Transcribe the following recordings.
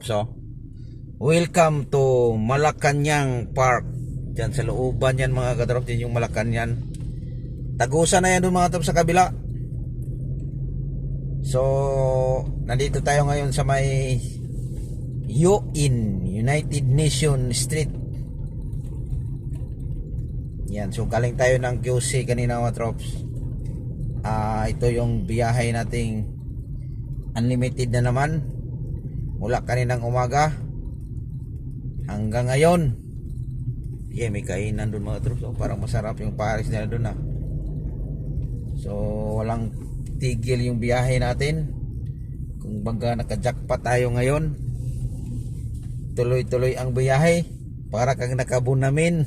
So, welcome to Malacanang Park. Diyan sa looban yan mga katrop, yan yung Malacanang. Tagusan na yan doon mga katrop sa kabila. So, nandito tayo ngayon sa may UIN, United Nation Street. Yan, so galing tayo ng QC kanina mga trops. Ah, ito yung biyahe nating unlimited na naman mula kaninang umaga hanggang ngayon. Yeah, may kainan doon mga troops. Oh, parang masarap yung paris nila doon ah. So walang tigil yung biyahe natin. Kung baga nakajakpa tayo ngayon tuloy tuloy ang biyahe para kang nakabunamin.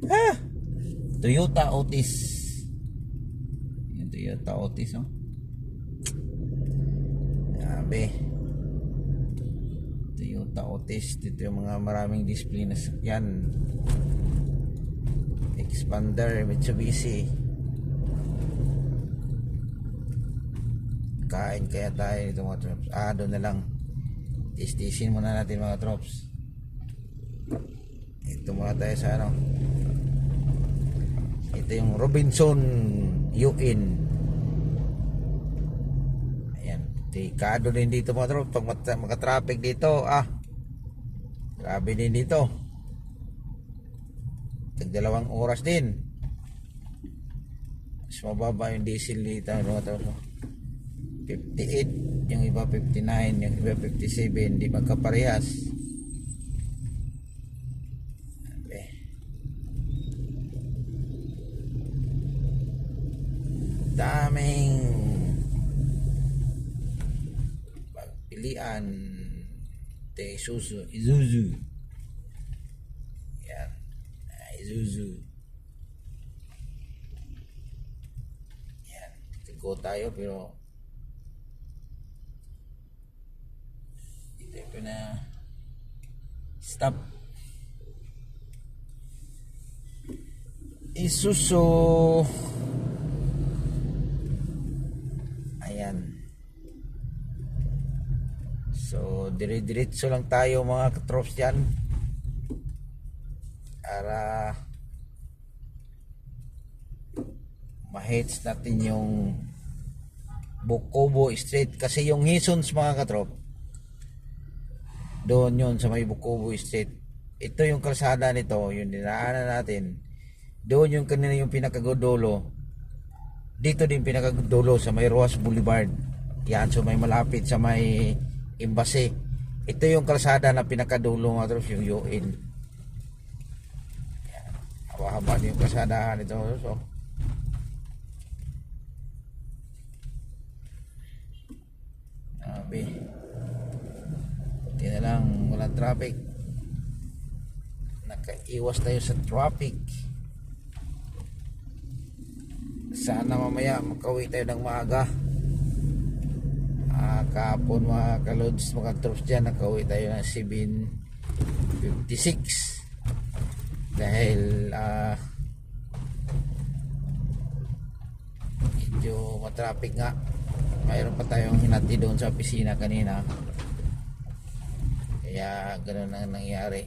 Ah, Toyota Otis. Toyota Otis oh Grabe. Toyota Otis. Dito yung mga maraming display na yan. Expander, Mitsubishi. Kain kaya tayo dito mga trops. Ah, doon na lang. Tistisin muna natin mga trops. Ito muna tayo sa ano. Ito yung Robinson UN. Ayan. Tikado din dito mga tropa. Pag mat- makatraffic dito, ah. Grabe din dito. Tag dalawang oras din. Mas mababa yung diesel dito mga tropa. 58, yung iba 59, yung iba 57, hindi magkaparehas. Grabe. Pagpilian de Isuzu. Isuzu. Yan. Ah, Isuzu. Yan. Tigo tayo pero dito ko na. Stop. Isuzu ayan So, dire-diretso lang tayo mga katrops dyan. Para ma-hits natin yung Bukobo Street. Kasi yung Hisons mga katrop, doon yun sa may Bukobo Street. Ito yung kalsada nito, yung dinaanan natin. Doon yung kanina yung pinakagodolo. Dito din pinakagodolo sa may Roas Boulevard. Yan, so may malapit sa may embassy. Ito yung kalsada na pinakadulo mga trops, yung UN. Haba-haba yung kalsada nito. So, Grabe. Buti na lang walang traffic. Nakaiwas tayo sa traffic. Sana mamaya makauwi tayo ng maaga. Ah, kahapon mga kalods, mga troops dyan, nakauwi tayo ng 7.56 dahil ah medyo matraffic nga. Mayroon pa tayong hinati doon sa opisina kanina. Kaya ganun ang nangyari.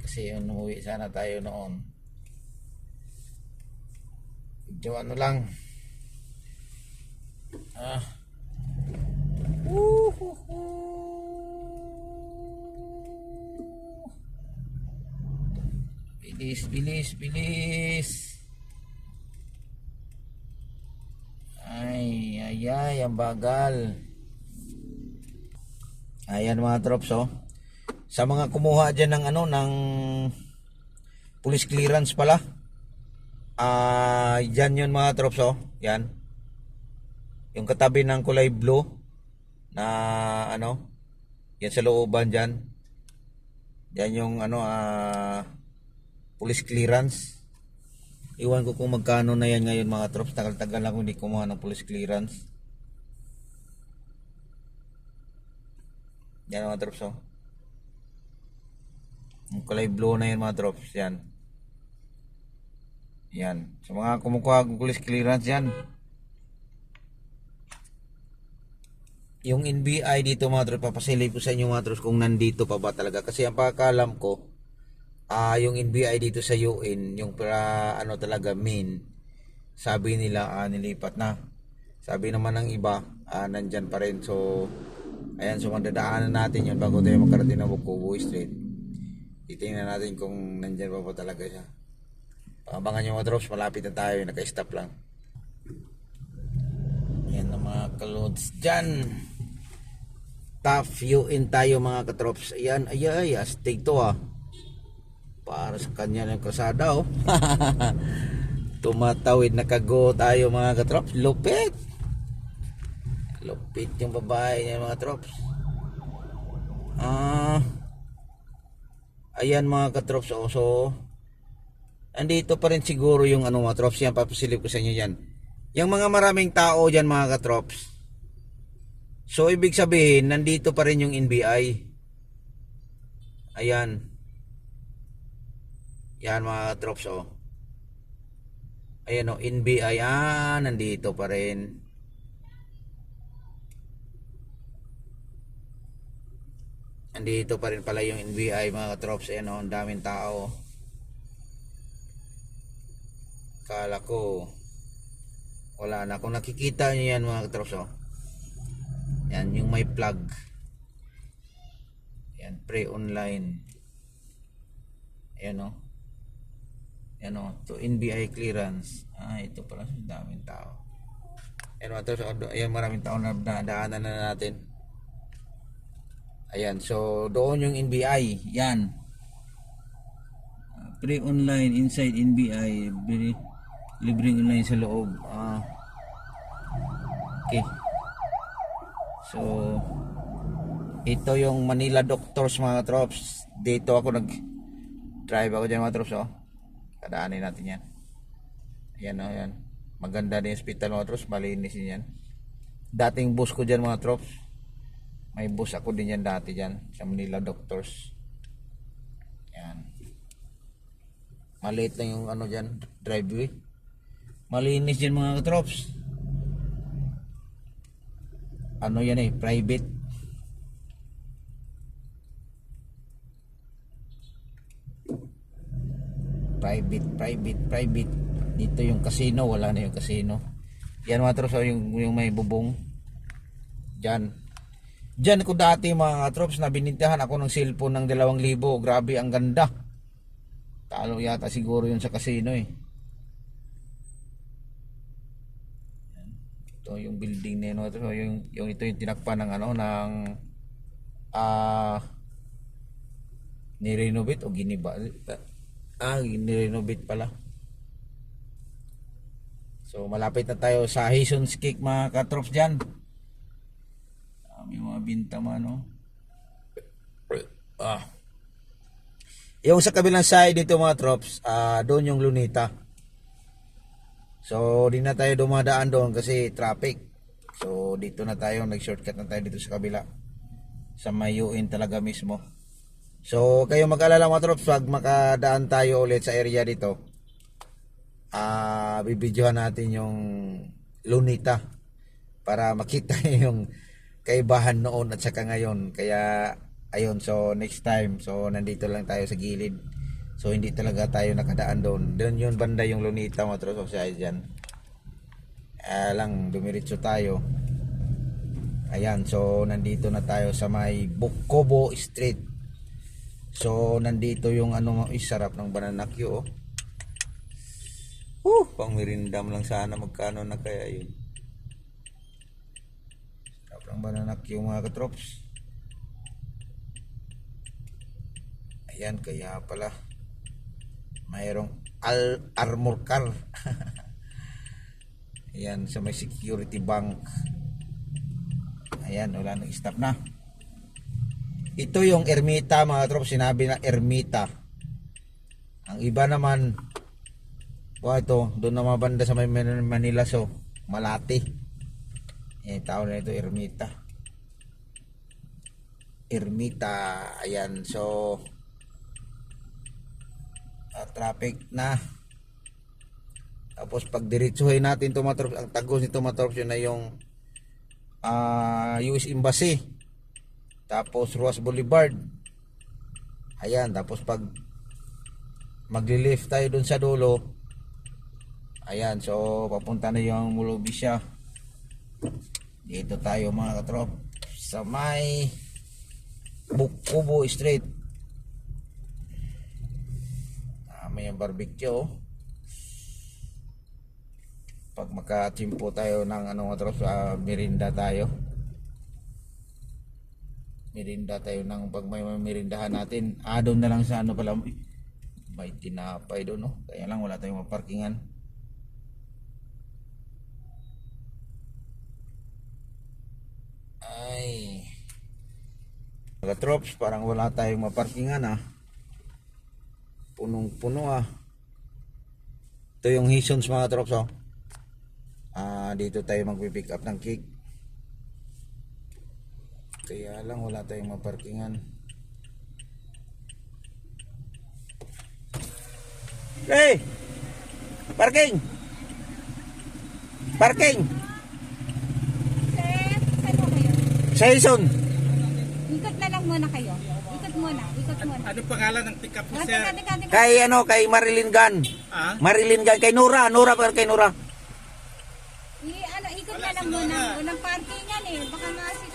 Kasi yung umuwi sana tayo noon. Medyo ano lang. Ah Bilis, bilis, bilis. Ay, ay, ay, ang bagal. Ayan mga trops, oh. Sa mga kumuha dyan ng ano, ng police clearance pala. Ah, yan yun mga trops, oh. Yan. Yung katabi ng kulay blue na ano, yan sa looban dyan. Yan yung ano, ah, police clearance. Iwan ko kung magkano na yan ngayon mga troops. Tagal-tagal ako hindi kumuha ng police clearance. Yan mga troops oh. Yung kulay blue na yan mga troops. Yan. Yan. Sa mga kumukuha ng police clearance yan. yung NBI dito mga trops, papasilip ko sa inyo mga trops kung nandito pa ba talaga. Kasi ang pagkakalam ko, ah yung NBI dito sa UN, yung para ano talaga main, sabi nila ah, nilipat na. Sabi naman ng iba, ah, nandyan pa rin. So, ayan, so mandadaanan natin yun bago tayo makarating ng Bukubo Street. Titingnan natin kung nandyan pa ba talaga siya. Abangan nyo mga drops, malapit na tayo, naka-stop lang. Yan ang mga kalods dyan. Tough in tayo mga katrops. Ayan, ay ay, astig to ah. Para sa kanya ng kasada oh. Tumatawid nakago tayo mga katrops. Lupit. Lupit yung babae niya mga trops. Ah. ayan mga katrops oh. So, andito pa rin siguro yung ano mga trops. Yan, papasilip ko sa inyo yan. Yung mga maraming tao dyan mga katrops. So, ibig sabihin, nandito pa rin yung NBI. Ayan. Yan mga katrops oh. Ayan oh, NBI. Ah, nandito pa rin. Nandito pa rin pala yung NBI mga katrops. Ayan oh, ang daming tao. Kala ko wala na. Kung nakikita nyo yan mga katrops oh. Yan yung may plug. Yan pre-online. Ayan oh. Yan oh, to NBI clearance. Ah, ito pala daming tao. Ayan mga oh, do- ayan maraming tao na nadaanan na natin. Ayan, so doon yung NBI. Yan. Pre-online inside NBI. Bili, libreng online sa loob. Ah. Okay. So, ito yung Manila Doctors mga trops. Dito ako nag drive ako dyan mga trops oh. Kadaanin natin yan. Ayan oh, yan. Maganda din yung hospital mga trops. Malinis din yan. Dating bus ko dyan mga trops. May bus ako din yan dati dyan. Sa Manila Doctors. Yan. Maliit lang yung ano dyan. Driveway. Malinis dyan mga trops. Ano yan eh. Private. Private, private, private. Dito yung casino, wala na yung casino. Yan mga trops, oh, yung, yung may bubong. Diyan. Diyan ko dati mga trops na binintahan ako ng cellphone ng 2,000. Grabe, ang ganda. Talo yata siguro yun sa casino eh. Yan. Ito yung building na yun. mga trops. Yung, yung ito yung tinakpan ng ano, ng ah nirenovate o giniba ah nirenovate pala. So malapit na tayo sa Hason's Cake mga katrops dyan. Ah, may mga binta man no? Ah. Yung sa kabilang side dito mga trops ah doon yung Lunita. So di na tayo dumadaan doon kasi traffic. So dito na tayo nag shortcut na tayo dito sa kabila. Sa mayuin talaga mismo So, kayo mag-alala mga trops, pag makadaan tayo ulit sa area dito, ah bibidyohan natin yung Lunita para makita yung kaibahan noon at saka ngayon. Kaya, ayun, so next time, so nandito lang tayo sa gilid. So, hindi talaga tayo nakadaan doon. Doon yun banda yung Lunita mga trops, siya dyan. Ah, lang, dumiritso tayo. Ayan, so nandito na tayo sa may Bukobo Street. So, nandito yung ano, is sarap ng banana Q, oh. Uh, pang mirindam lang sana magkano na kaya yun. Sarap ng banana Q mga katrops. Ayan, kaya pala. Mayroong al armor car. Ayan, sa may security bank. Ayan, wala nang stop na. Ito yung ermita mga trop, sinabi na ermita. Ang iba naman, wah ito, doon na mabanda sa may Man- Manila so, Malati. Eh, tao na ito, ermita. Ermita, ayan, so, ah, traffic na. Tapos pag diretsuhin natin to mga trop, ang tagos nito mga yun na yung ah, US Embassy. Tapos Ruas Boulevard. Ayan, tapos pag magli-lift tayo dun sa dulo. Ayan, so papunta na yung Mulubisya. Dito tayo mga katrop sa may Bukubo Street. Ah, may barbecue. oh. Pag makachimpo tayo ng ano mga katrop, sa merinda tayo. Merinda tayo ng pag may merindahan natin. Ah, na lang sa ano pala. May tinapay doon, no? Kaya lang wala tayong maparkingan. Ay. Mga trops, parang wala tayong maparkingan ah. Punong-puno ah. Ito yung Hisons mga trops oh. Ah, dito tayo magpi-pick up ng cake. Kaya lang wala tayong maparkingan. Hey! Parking! Parking! Sa Hison! Ikot na lang muna kayo. Ikot muna, ikot muna. Ano pangalan ng pick-up mo, Ah, sir? Kay ano, kay Marilyn Gan. Ah? Marilyn Gan, kay Nora. Nora kay Nora. I, ano, ikot na lang muna. Walang parkingan eh. Baka nga si